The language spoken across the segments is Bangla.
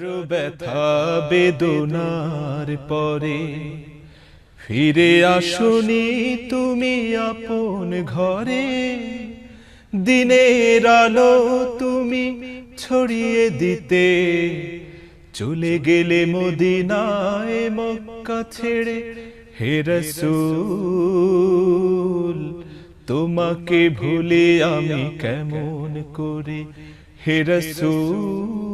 ব্যথা বেদনার পরে। ফিরে আসুনি তুমি আপন ঘরে। দিনের আলো তুমি ছড়িয়ে দিতে। চলে গেলে মদিনায় মক্কা ছেড়ে হে রসূল, তোমাকে ভুলে আমি কেমন করে? হে রসূল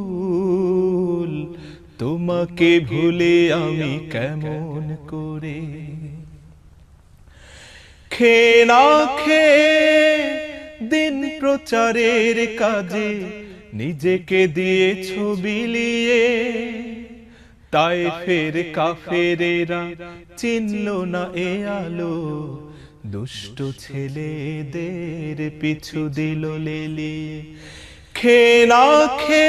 তোমাকে ভুলে আমি কেমন করে? খে না খে দিন প্রচারের কাজে নিজেকে দিয়েছ বিলিয়ে তাই ফের কাফেরেরা চিনল না এ আলো। দুষ্ট ছেলেদের পিছু দিল লেলিয়ে। খে না খে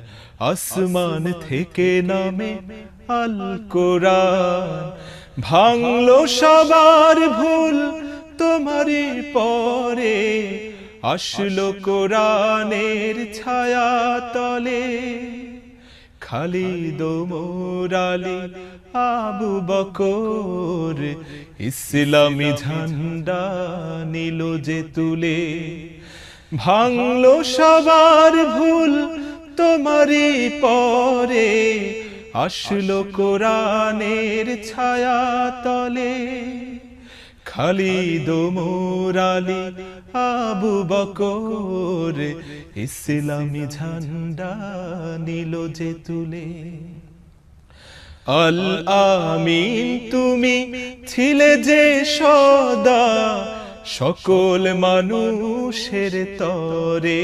আসমান থেকে নামে আল কোরআন ভাঙলো সবার ভুল তোমারই পরে। আসলো কোরআনের ছায়া তলে। খালিদ মোরালি আবু বকর। ইসলামী ঝান্ডা নিল যে তুলে। ভাঙলো সবার ভুল তোমারই পরে আসলো কোরআনের ছায়া তলে। খালিদ মোরালি আবু বকর ইসলামী ঝান্ডা নিল যে তুলে। আল আমিন তুমি ছিলে যে সদা সকল মানুষের তরে।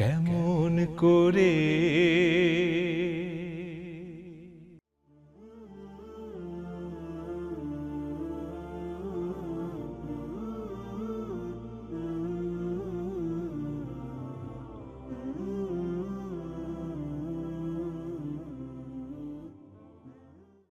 কেমন করে